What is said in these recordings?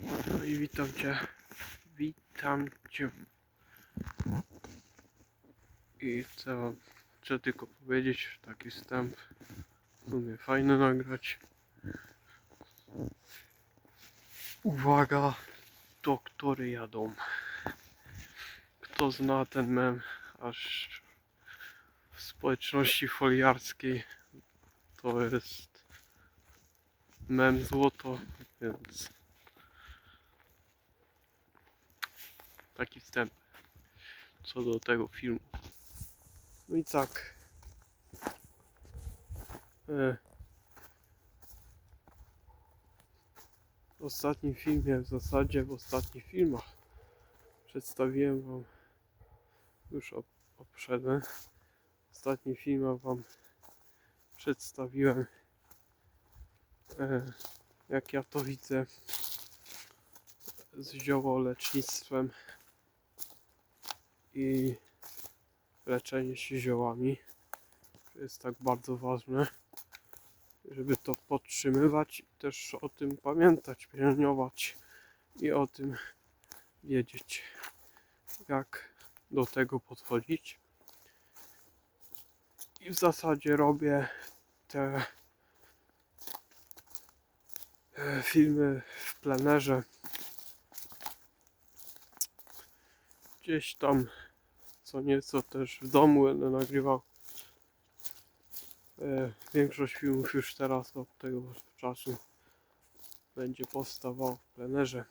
No i witam cię. Witam cię. I co, chcę tylko powiedzieć, taki wstęp. W sumie fajny nagrać. Uwaga, doktory jadą. Kto zna ten mem, aż w społeczności foliarskiej to jest mem złoto, więc taki wstęp co do tego filmu. No i tak. E, w ostatnim filmie, w zasadzie w ostatnich filmach przedstawiłem Wam już o- poprzedłem. W ostatnim filmie Wam przedstawiłem e, jak ja to widzę z ziołolecznictwem i leczenie się ziołami. Jest tak bardzo ważne, żeby to podtrzymywać i też o tym pamiętać, pielęgnować i o tym wiedzieć, jak do tego podchodzić. I w zasadzie robię te e, filmy w plenerze. Gdzieś tam co nieco też w domu będę nagrywał. E, większość filmów już teraz od tego czasu będzie powstawał w plenerze.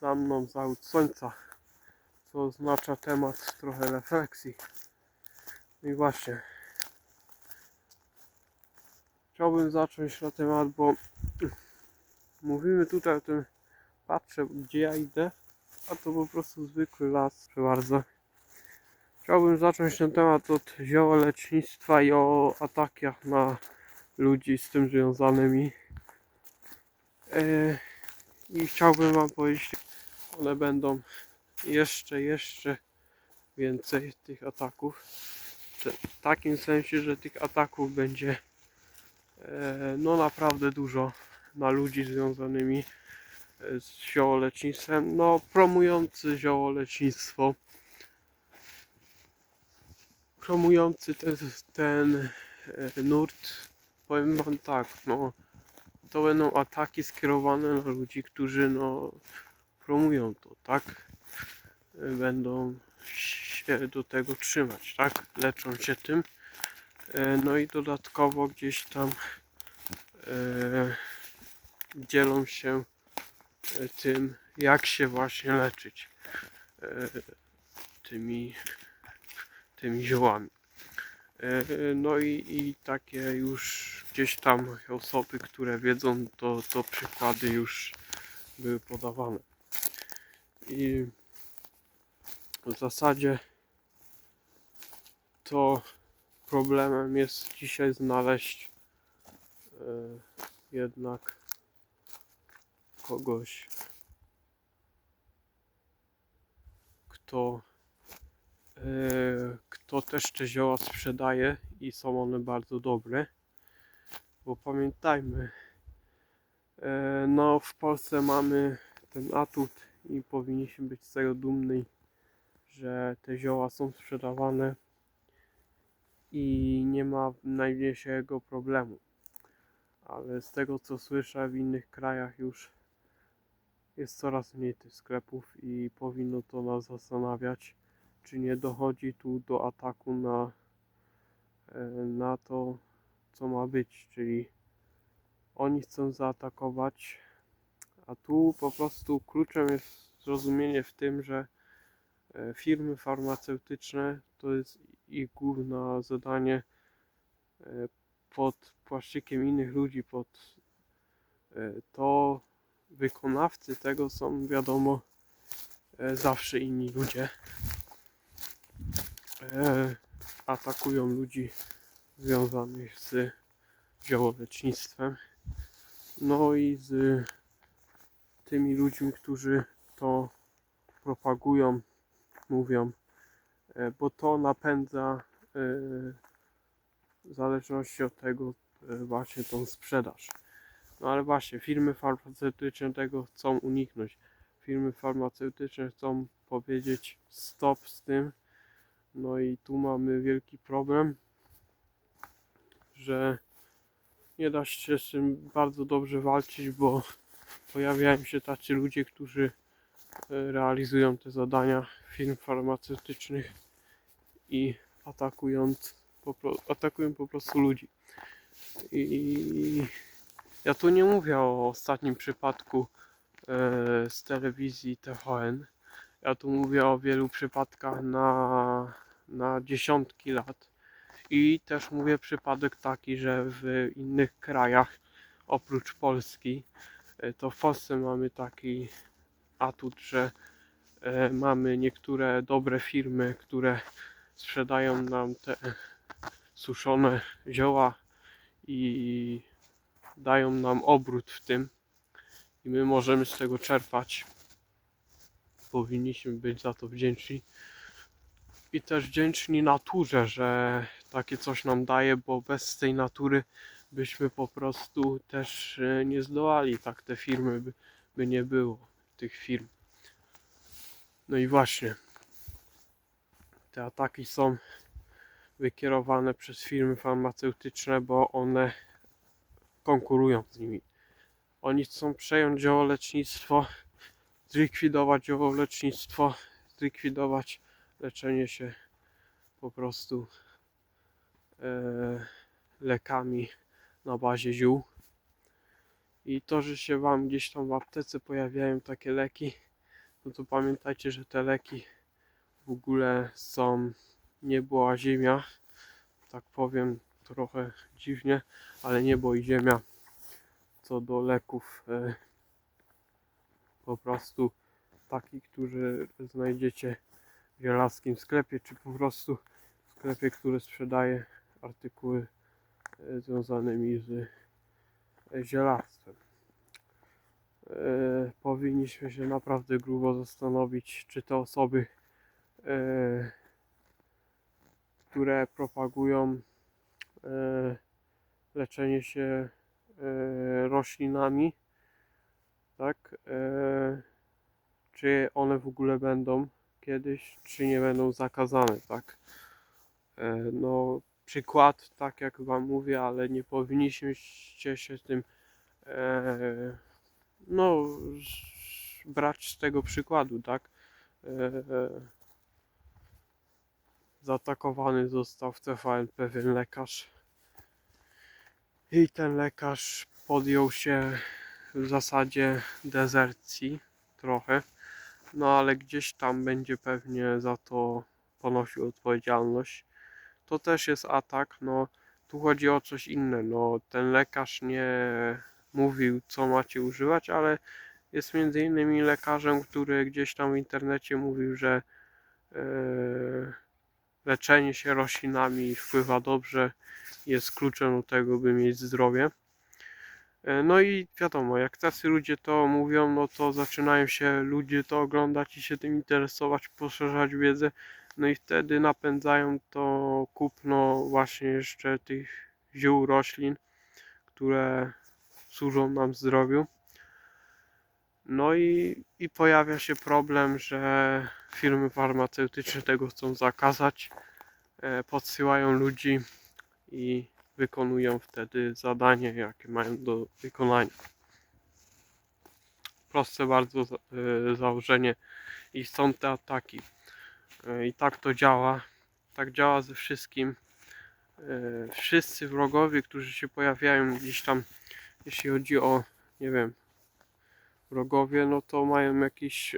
Za mną zachód słońca, co oznacza temat trochę refleksji. No I właśnie. Chciałbym zacząć na temat, bo mówimy tutaj o tym, patrzę gdzie ja idę, a to po prostu zwykły las, proszę bardzo. Chciałbym zacząć ten temat od ziołolecznictwa i o atakach na ludzi z tym związanymi. E, I chciałbym Wam powiedzieć, one będą jeszcze, jeszcze więcej tych ataków. W takim sensie, że tych ataków będzie e, no naprawdę dużo na ludzi związanymi z ziołolecznictwem. No, promujący ziołolecznictwo, promujący ten, ten nurt, powiem Wam tak, no, to będą ataki skierowane na ludzi, którzy no, promują to, tak? E, Będą się do tego trzymać, tak? Leczą się tym. E, No i dodatkowo gdzieś tam e, dzielą się tym, jak się właśnie leczyć e, tymi, tymi ziołami. E, No i, i takie już gdzieś tam osoby, które wiedzą, to, to przykłady już były podawane. I w zasadzie to problemem jest dzisiaj znaleźć e, jednak kogoś, kto, e, kto też te zioła sprzedaje i są one bardzo dobre. Bo pamiętajmy, e, no w Polsce mamy ten atut i powinniśmy być z tego dumni, że te zioła są sprzedawane i nie ma najmniejszego problemu. Ale z tego co słyszę w innych krajach już jest coraz mniej tych sklepów i powinno to nas zastanawiać, czy nie dochodzi tu do ataku na, e, na to, co ma być, czyli oni chcą zaatakować, a tu po prostu kluczem jest zrozumienie w tym, że e, firmy farmaceutyczne to jest ich główne zadanie e, pod płaszczykiem innych ludzi, pod to wykonawcy tego są wiadomo e, zawsze inni ludzie. E, Atakują ludzi związanych z ziołolecznictwem. No i z tymi ludźmi, którzy to propagują, mówią, e, bo to napędza w zależności od tego właśnie tą sprzedaż. No ale właśnie, firmy farmaceutyczne tego chcą uniknąć. Firmy farmaceutyczne chcą powiedzieć stop z tym. No i tu mamy wielki problem, że nie da się z tym bardzo dobrze walczyć, bo pojawiają się tacy ludzie, którzy e, realizują te zadania firm farmaceutycznych i atakując atakują po prostu ludzi. I ja tu nie mówię o ostatnim przypadku e, z telewizji TVN. Ja tu mówię o wielu przypadkach na, na dziesiątki lat. I też mówię przypadek taki, że w innych krajach oprócz Polski, e, to w Polsce mamy taki atut, że e, mamy niektóre dobre firmy, które sprzedają nam te suszone zioła i dają nam obrót w tym i my możemy z tego czerpać. Powinniśmy być za to wdzięczni. I też wdzięczni naturze, że takie coś nam daje, bo bez tej natury byśmy po prostu też e, nie zdołali. Tak te firmy by, by nie było, tych firm. No i właśnie, te ataki są wykierowane przez firmy farmaceutyczne, bo one konkurują z nimi. Oni chcą przejąć ziołolecznictwo, zlikwidować ziołolecznictwo, zlikwidować leczenie się po prostu e, lekami na bazie ziół. I to, że się Wam gdzieś tam w aptece pojawiają takie leki, no to pamiętajcie, że te leki w ogóle są niebo a ziemia. Tak powiem trochę dziwnie, ale niebo i ziemia co do leków e, po prostu takich, które znajdziecie w zielarskim sklepie, czy po prostu w sklepie, który sprzedaje artykuły e, związanymi z zielarstwem. E, powinniśmy się naprawdę grubo zastanowić, czy te osoby, które propagują leczenie się e, roślinami, tak, e, czy one w ogóle będą kiedyś, czy nie będą zakazane, tak. E, no, przykład, tak jak Wam mówię, ale nie powinniśmy się tym e, no, brać z tego przykładu, tak. E, zaatakowany został w TVN pewien lekarz i ten lekarz podjął się w zasadzie dezercji trochę, no ale gdzieś tam będzie pewnie za to ponosił odpowiedzialność. To też jest atak, no tu chodzi o coś inne, no ten lekarz nie mówił co macie używać, ale jest między innymi lekarzem, który gdzieś tam w internecie mówił, że e, leczenie się roślinami wpływa dobrze, jest kluczem do tego, by mieć zdrowie. E, No i wiadomo, jak tacy ludzie to mówią, no to zaczynają się ludzie to oglądać i się tym interesować, poszerzać wiedzę. No i wtedy napędzają to kupno właśnie jeszcze tych ziół roślin, które służą nam zdrowiu. No i, i pojawia się problem, że firmy farmaceutyczne tego chcą zakazać, e, podsyłają ludzi i wykonują wtedy zadanie, jakie mają do wykonania. Proste bardzo e, założenie i są te ataki. E, I tak to działa. Tak działa ze wszystkim. E, Wszyscy wrogowie, którzy się pojawiają gdzieś tam, jeśli chodzi o, nie wiem, wrogowie, no to mają jakieś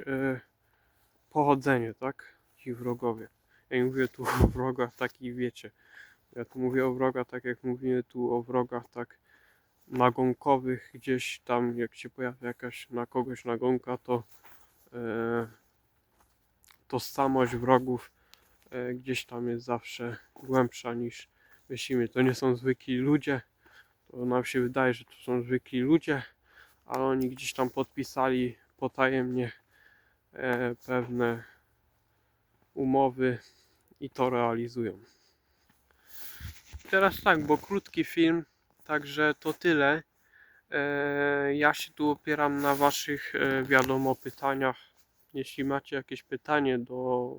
pochodzenie, tak? Ci wrogowie. Ja nie mówię tu o wrogach takich, wiecie. Ja tu mówię o wrogach, tak jak mówimy tu o wrogach tak nagonkowych, gdzieś tam jak się pojawia jakaś na kogoś nagonka, to e, tożsamość wrogów e, gdzieś tam jest zawsze głębsza niż myślimy. To nie są zwykli ludzie, to nam się wydaje, że to są zwykli ludzie, ale oni gdzieś tam podpisali potajemnie e, pewne umowy i to realizują. Teraz tak, bo krótki film, także to tyle. E, ja się tu opieram na Waszych, e, wiadomo, pytaniach. Jeśli macie jakieś pytanie do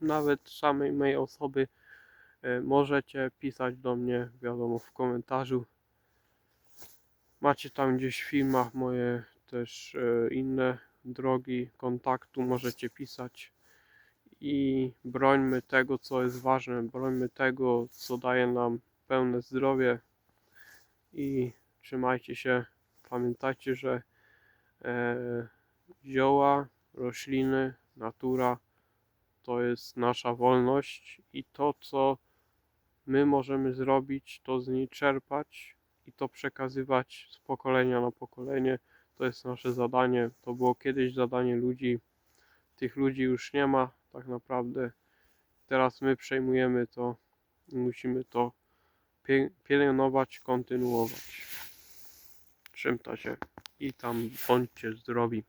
nawet samej mojej osoby, e, możecie pisać do mnie, wiadomo, w komentarzu. Macie tam gdzieś w filmach moje też inne drogi kontaktu, możecie pisać. I brońmy tego, co jest ważne, brońmy tego, co daje nam pełne zdrowie. I trzymajcie się. Pamiętajcie, że e, zioła, rośliny, natura to jest nasza wolność i to, co my możemy zrobić, to z niej czerpać i to przekazywać z pokolenia na pokolenie. To jest nasze zadanie. To było kiedyś zadanie ludzi. Tych ludzi już nie ma tak naprawdę. Teraz my przejmujemy to i musimy to pie- pielęgnować, kontynuować. Trzymta się i tam bądźcie zdrowi.